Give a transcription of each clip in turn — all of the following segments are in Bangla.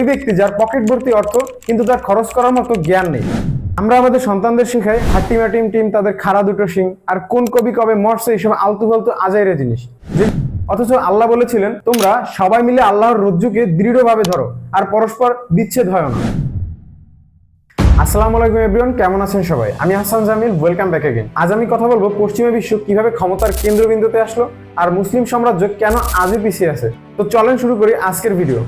ওই ব্যক্তি যার পকেট ভর্তি অর্থ, কিন্তু তার খরচ করার মতো জ্ঞান নেই। আমরা আমাদের সন্তানদের শেখাই হাট্টিমা টিম টিম, তাদের খাড়া দুটো সিং আর কোন কবি কবে মরছে, এইসব আলতু ফালতু আজাইরে জিনিস। অথচ আল্লাহ বলেছিলেন, তোমরা সবাই মিলে আল্লাহর রজ্জুকে দৃঢ়ভাবে ধরো, আর পরস্পর বিচ্ছেদ হয় না। আসসালামু আলাইকুম এভরিওয়ান কেমন আছেন সবাই? আমি Hasan Jamil welcome back again আজ আমি কথা বলব পশ্চিমা বিশ্ব কীভাবে ক্ষমতার কেন্দ্রবিন্দুতে আসলো, আর মুসলিম সাম্রাজ্য কেন আজও পিছিয়ে আছে। তো চলেন শুরু করি আজকের ভিডিও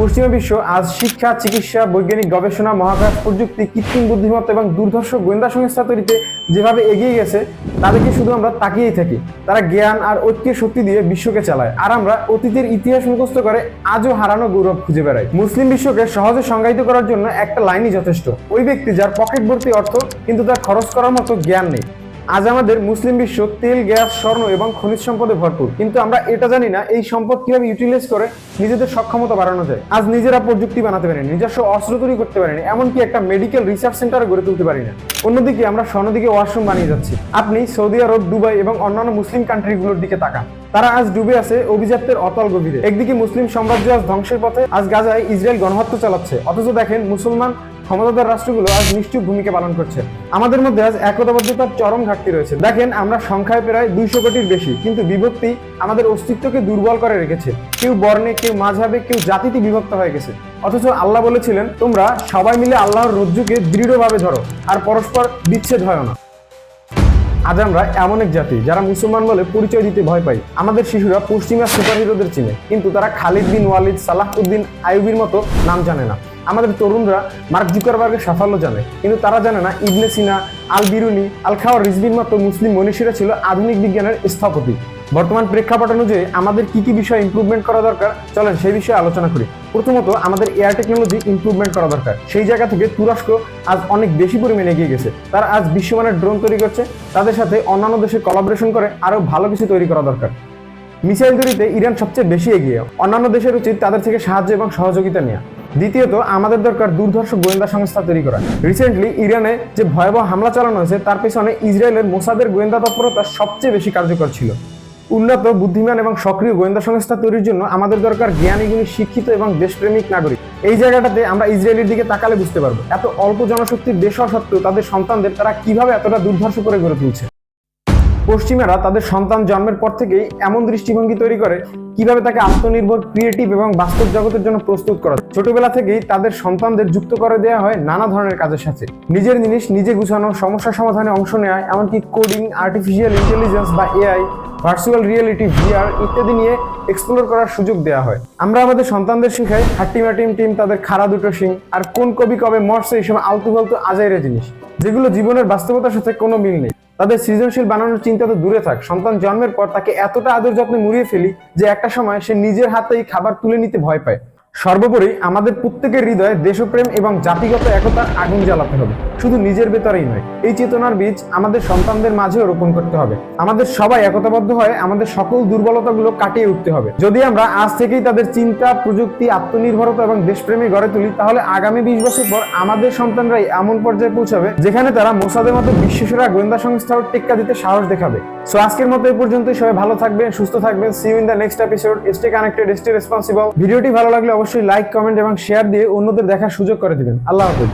পশ্চিমা বিশ্ব আজ শিক্ষা, চিকিৎসা, বৈজ্ঞানিক গবেষণা, মহাকাশ, প্রযুক্তি, কৃত্রিম বুদ্ধিমত্তা এবং দুর্ধর্ষ গোয়েন্দা সংস্থা তৈরিতে যেভাবে এগিয়ে গেছে, তাদেরকে শুধু আমরা তাকিয়েই থাকি। তারা জ্ঞান আর ঐক্যের শক্তি দিয়ে বিশ্বকে চালায়। আর আমরা অতীতের ইতিহাস মুখস্থ করে আজও হারানো গৌরব খুঁজে বেড়াই। মুসলিম বিশ্বকে সহজে সংজ্ঞায়িত করার জন্য একটা লাইনই যথেষ্ট। ওই ব্যক্তি যার পকেট ভর্তি অর্থ, কিন্তু তার খরচ করার মতো জ্ঞান নেই। আজ আমাদের মুসলিম বিশ্ব তেল, গ্যাস, স্বর্ণ এবং খনিজ সম্পদে ভরপুর। কিন্তু আমরা এটা জানি না, এই সম্পদ কীভাবে ইউটিলাইজ করে নিজেদের সক্ষমতা বাড়ানো যায়। আজ নিজেরা প্রযুক্তি বানাতে পারিনি, নিজস্ব অস্ত্র তৈরি করতে পারিনি, এমনকি একটা মেডিকেল রিসার্চ সেন্টার গড়ে তুলতে পারি না। অন্যদিকে আমরা স্বর্ণদিকে ওয়াশরুম বানিয়ে যাচ্ছি। আপনি সৌদি আরব, দুবাই এবং অন্যান্য মুসলিম কান্ট্রিগুলোর দিকে তাকান। তারা আজ ডুবে আছে অভিজাত্যের অতল গভীরে। একদিকে মুসলিম সাম্রাজ্য আজ ধ্বংসের পথে, আজ গাজায় ইসরায়েল গণহত্যা চালাচ্ছে। অথচ দেখেন মুসলমান ক্ষমতাধর রাষ্ট্রগুলো আজ নিশ্চুপ ভূমিকা পালন করছে। আমাদের মধ্যে আজ একতাবদ্ধতার চরম ঘাটতি রয়েছে। দেখেন, আমরা সংখ্যায় প্রায় দুইশো কোটির বেশি, কিন্তু বিভক্তি আমাদের অস্তিত্বকে দুর্বল করে রেখেছে। কেউ বর্ণে, কেউ মাঝাবে, কেউ জাতিতে বিভক্ত হয়ে গেছে। অথচ আল্লাহ বলেছিলেন, তোমরা সবাই মিলে আল্লাহর রজ্জুকে দৃঢ়ভাবে ধরো, আর পরস্পর বিচ্ছেদ হয় না। আজ আমরা এমন এক জাতি, যারা মুসলমান বলে পরিচয় দিতে ভয় পাই আমাদের শিশুরা পশ্চিমা সুপারহিরোদের চিনে, কিন্তু তারা খালিদ বিন ওয়ালিদ সালাহ উদ্দিন আইবির মতো নাম জানে না। আমাদের তরুণরা মার্ক জুকারবার্গের সাফল্য জানে। কিন্তু তারা জানে না, ইবনে সিনা আল বিরুনি আল খাওয়ার রিজবির মতো মুসলিম মনীষীরা ছিল আধুনিক বিজ্ঞানের স্থপতি। বর্তমান প্রেক্ষাপট অনুযায়ী আমাদের কি কি বিষয় ইম্প্রুভমেন্ট করা দরকার? চলেন সেই বিষয়ে আলোচনা করি। প্রথমত, আমাদের এয়ার টেকনোলজি ইমপ্রুভমেন্ট করা দরকার। সেই জায়গা থেকে তুরস্ক আজ অনেক বেশি পরিমাণে এগিয়ে গেছে। তারা আজ বিশ্বমানের ড্রোন তৈরি করছে। তাদের সাথে অন্যান্য দেশে কলাবোরেশন করে আরও ভালো কিছু তৈরি করা দরকার। মিসাইল তৈরিতে ইরান সবচেয়ে বেশি এগিয়ে। অন্যান্য দেশের উচিত তাদের থেকে সাহায্য এবং সহযোগিতা নেওয়া দ্বিতীয়ত, আমাদের দরকার দুর্ধর্ষ গোয়েন্দা সংস্থা তৈরি করা। রিসেন্টলি ইরানে যে ভয়াবহ হামলা চালানো হয়েছে, তার পেছনে ইসরায়েলের মোসাদের গোয়েন্দা তৎপরতা সবচেয়ে বেশি কার্যকর ছিল। উন্নত, বুদ্ধিমান এবং সক্রিয় গোয়েন্দা সংস্থা তৈরির জন্য আমাদের দরকার জ্ঞানী গুণী শিক্ষিত এবং দেশপ্রেমিক নাগরিক। এই জায়গাটাতে আমরা ইসরায়েলের দিকে তাকালে বুঝতে পারব, এত অল্প জনশক্তির দেশ সত্ত্বেও তাদের সন্তানদের তারা কীভাবে এতটা দুর্ধর্ষ করে গড়ে তুলছে। পশ্চিমারা তাদের সন্তান জন্মের পর থেকেই এমন দৃষ্টিভঙ্গি তৈরি করে কীভাবে তাকে আত্মনির্ভর ক্রিয়েটিভ এবং বাস্তব জগতের জন্য প্রস্তুত করা ছোটবেলা থেকেই তাদের সন্তানদের যুক্ত করে দেওয়া হয় নানা ধরনের কাজের সাথে। নিজের জিনিস নিজে গুছানো, সমস্যা সমাধানে অংশ নেওয়া এমনকি কোডিং আর্টিফিশিয়াল ইন্টেলিজেন্স বা এআই ভার্চুয়াল রিয়েলিটি ভিআর ইত্যাদি নিয়ে এক্সপ্লোর করার সুযোগ দেওয়া হয়। আমরা আমাদের সন্তানদের শেখাই হাট্টিমা টিম টিম তাদের খাড়া দুটো সিং আর কোন কবি কবে মরছে এই সময় আলতু ফালতু আজাইরে জিনিস, যেগুলো জীবনের বাস্তবতার সাথে কোনো মিল নেই। তাদের সৃজনশীল বানানোর চিন্তা তো দূরে থাক। সন্তান জন্মের পর তাকে এতটা আদর যত্নে মুড়িয়ে ফেলি যে একটা সময় সে নিজের হাতেই খাবার তুলে নিতে ভয় পায়। সর্বোপরি আমাদের প্রত্যেকের হৃদয়ে দেশপ্রেম এবং জাতিগত একতার আগুন জ্বালাতে হবে। শুধু নিজের ভেতরেই নয়, এই চেতনার বীজ আমাদের সন্তানদের মাঝেও রোপণ করতে হবে। আমাদের সবাই একতাবদ্ধ হয়ে আমাদের সকল দুর্বলতাগুলো কাটিয়ে উঠতে হবে। যদি আমরা আজ থেকেই তাদের চিন্তা, প্রযুক্তি, আত্মনির্ভরতা এবং দেশপ্রেমী গড়ে তুলি, তাহলে আগামী বিশ বছর পর আমাদের সন্তানরাই এমন পর্যায়ে পৌঁছাবে যেখানে তারা মোসাদের মতো বিশ্বসেরা গোয়েন্দা সংস্থাও টেক্কা দিতে সাহস দেখাবে। সো আজকের মতো এই পর্যন্তই। সবাই ভালো থাকবেন, সুস্থ থাকবেন। See in the next episode stay connected stay responsible ভিডিওটি ভালো লাগলে অবশ্যই লাইক কমেন্ট এবং শেয়ার দিয়ে অন্যদের দেখার সুযোগ করে দিবেন। আল্লাহ হাফেজ।